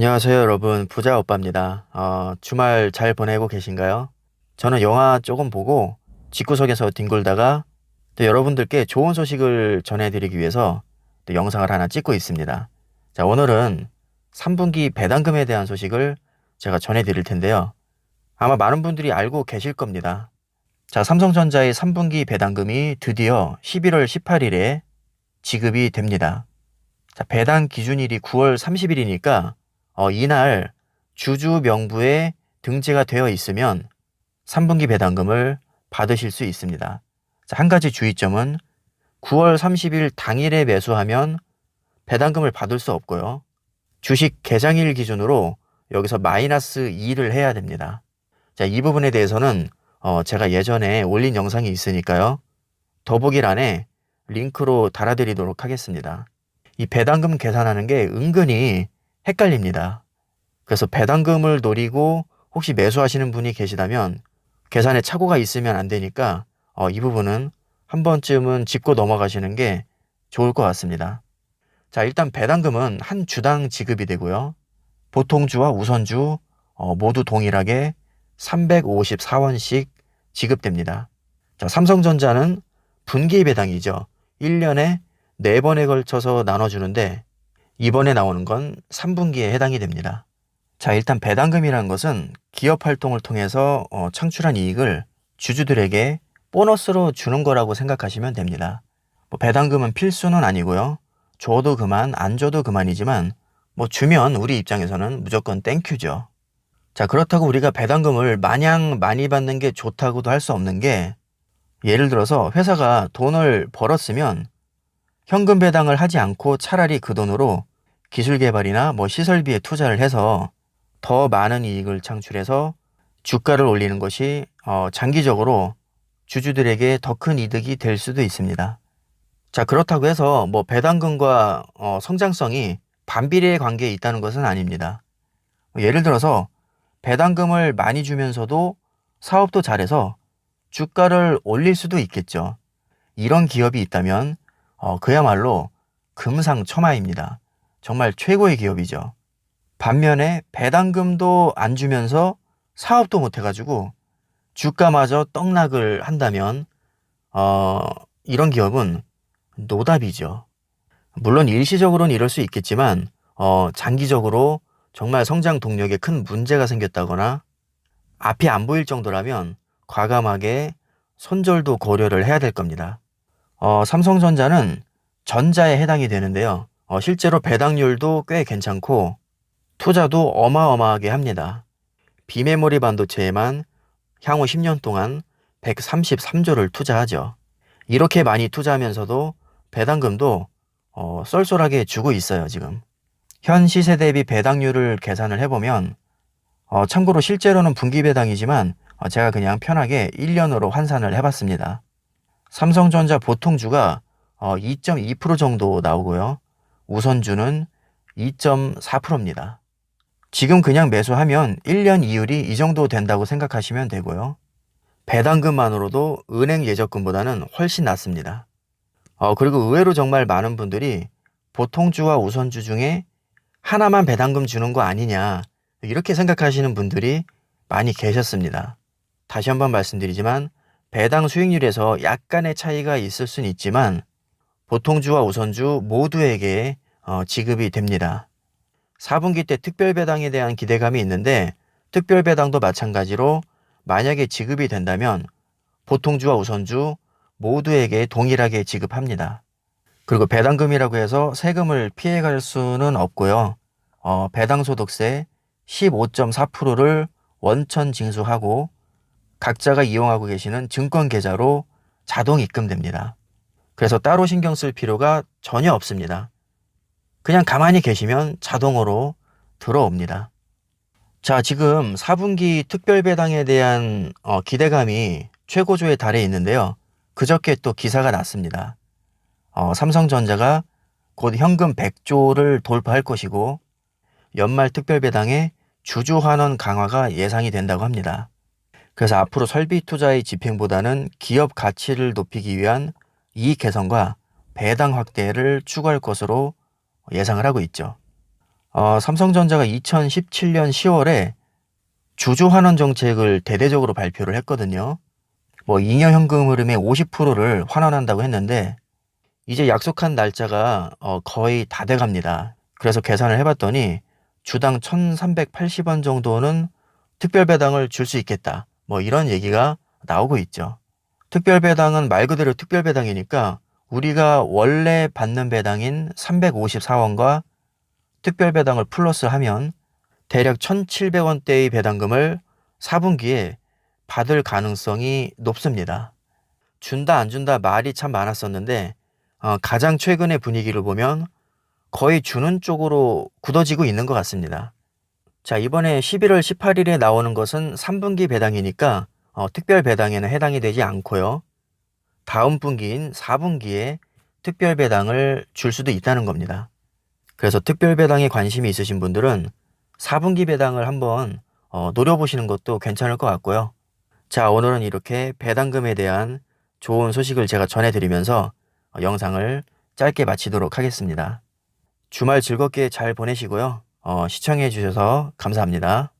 안녕하세요, 여러분. 부자 오빠입니다. 어, 주말 잘 보내고 계신가요? 저는 영화 조금 보고 집구석에서 뒹굴다가 또 여러분들께 좋은 소식을 전해드리기 위해서 또 영상을 하나 찍고 있습니다. 자, 오늘은 3분기 배당금에 대한 소식을 제가 전해드릴 텐데요. 아마 많은 분들이 알고 계실 겁니다. 자, 삼성전자의 3분기 배당금이 드디어 11월 18일에 지급이 됩니다. 자, 배당 기준일이 9월 30일이니까 어, 이날 주주 명부에 등재가 되어 있으면 3분기 배당금을 받으실 수 있습니다. 자, 한 가지 주의점은 9월 30일 당일에 매수하면 배당금을 받을 수 없고요. 주식 개장일 기준으로 여기서 마이너스 2를 해야 됩니다. 자, 이 부분에 대해서는 어, 제가 예전에 올린 영상이 있으니까요. 더보기란에 링크로 달아드리도록 하겠습니다. 이 배당금 계산하는 게 은근히 헷갈립니다. 그래서 배당금을 노리고 혹시 매수하시는 분이 계시다면 계산에 착오가 있으면 안 되니까 어, 이 부분은 한 번쯤은 짚고 넘어가시는 게 좋을 것 같습니다. 자, 일단 배당금은 한 주당 지급이 되고요. 보통주와 우선주 어, 모두 동일하게 354원씩 지급됩니다. 자, 삼성전자는 분기 배당이죠. 1년에 4번에 걸쳐서 나눠주는데 이번에 나오는 건 3분기에 해당이 됩니다. 자, 일단 배당금이라는 것은 기업 활동을 통해서 어, 창출한 이익을 주주들에게 보너스로 주는 거라고 생각하시면 됩니다. 뭐 배당금은 필수는 아니고요. 줘도 그만, 안 줘도 그만이지만 뭐 주면 우리 입장에서는 무조건 땡큐죠. 자, 그렇다고 우리가 배당금을 마냥 많이 받는 게 좋다고도 할 수 없는 게 예를 들어서 회사가 돈을 벌었으면 현금 배당을 하지 않고 차라리 그 돈으로 기술 개발이나 뭐 시설비에 투자를 해서 더 많은 이익을 창출해서 주가를 올리는 것이 어, 장기적으로 주주들에게 더 큰 이득이 될 수도 있습니다. 자, 그렇다고 해서 뭐 배당금과 어, 성장성이 반비례의 관계에 있다는 것은 아닙니다. 예를 들어서 배당금을 많이 주면서도 사업도 잘해서 주가를 올릴 수도 있겠죠. 이런 기업이 있다면 어, 그야말로 금상첨화입니다. 정말 최고의 기업이죠. 반면에 배당금도 안 주면서 사업도 못 해가지고 주가마저 떡락을 한다면 어, 이런 기업은 노답이죠. 물론 일시적으로는 이럴 수 있겠지만 어, 장기적으로 정말 성장 동력에 큰 문제가 생겼다거나 앞이 안 보일 정도라면 과감하게 손절도 고려를 해야 될 겁니다. 어, 삼성전자는 전자에 해당이 되는데요. 어, 실제로 배당률도 꽤 괜찮고 투자도 어마어마하게 합니다. 비메모리 반도체에만 향후 10년 동안 133조를 투자하죠. 이렇게 많이 투자하면서도 배당금도 어, 쏠쏠하게 주고 있어요, 지금. 현 시세 대비 배당률을 계산을 해보면 어, 참고로 실제로는 분기 배당이지만 어, 제가 그냥 편하게 1년으로 환산을 해봤습니다. 삼성전자 보통주가 어, 2.2% 정도 나오고요. 우선주는 2.4%입니다. 지금 그냥 매수하면 1년 이율이 이 정도 된다고 생각하시면 되고요. 배당금만으로도 은행 예적금보다는 훨씬 낫습니다. 어, 그리고 의외로 정말 많은 분들이 보통주와 우선주 중에 하나만 배당금 주는 거 아니냐 이렇게 생각하시는 분들이 많이 계셨습니다. 다시 한번 말씀드리지만 배당 수익률에서 약간의 차이가 있을 수는 있지만 보통주와 우선주 모두에게 어, 지급이 됩니다. 4분기 때 특별배당에 대한 기대감이 있는데 특별배당도 마찬가지로 만약에 지급이 된다면 보통주와 우선주 모두에게 동일하게 지급합니다. 그리고 배당금이라고 해서 세금을 피해갈 수는 없고요. 어, 배당소득세 15.4%를 원천 징수하고 각자가 이용하고 계시는 증권 계좌로 자동 입금됩니다. 그래서 따로 신경 쓸 필요가 전혀 없습니다. 그냥 가만히 계시면 자동으로 들어옵니다. 자, 지금 4분기 특별배당에 대한 어, 기대감이 최고조에 달해 있는데요. 그저께 또 기사가 났습니다. 어, 삼성전자가 곧 현금 100조를 돌파할 것이고 연말 특별배당에 주주 환원 강화가 예상이 된다고 합니다. 그래서 앞으로 설비 투자의 집행보다는 기업 가치를 높이기 위한 이익 개선과 배당 확대를 추구할 것으로 예상을 하고 있죠. 어, 삼성전자가 2017년 10월에 주주 환원 정책을 대대적으로 발표를 했거든요. 뭐 잉여 현금 흐름의 50%를 환원한다고 했는데 이제 약속한 날짜가 어, 거의 다 돼갑니다. 그래서 계산을 해봤더니 주당 1,380원 정도는 특별 배당을 줄 수 있겠다. 뭐 이런 얘기가 나오고 있죠. 특별 배당은 말 그대로 특별 배당이니까 우리가 원래 받는 배당인 354원과 특별 배당을 플러스 하면 대략 1,700원대의 배당금을 4분기에 받을 가능성이 높습니다. 준다 안 준다 말이 참 많았었는데 어, 가장 최근의 분위기를 보면 거의 주는 쪽으로 굳어지고 있는 것 같습니다. 자, 이번에 11월 18일에 나오는 것은 3분기 배당이니까 어, 특별 배당에는 해당이 되지 않고요. 다음 분기인 4분기에 특별 배당을 줄 수도 있다는 겁니다. 그래서 특별 배당에 관심이 있으신 분들은 4분기 배당을 한번 어, 노려보시는 것도 괜찮을 것 같고요. 자, 오늘은 이렇게 배당금에 대한 좋은 소식을 제가 전해드리면서 어, 영상을 짧게 마치도록 하겠습니다. 주말 즐겁게 잘 보내시고요. 어, 시청해 주셔서 감사합니다.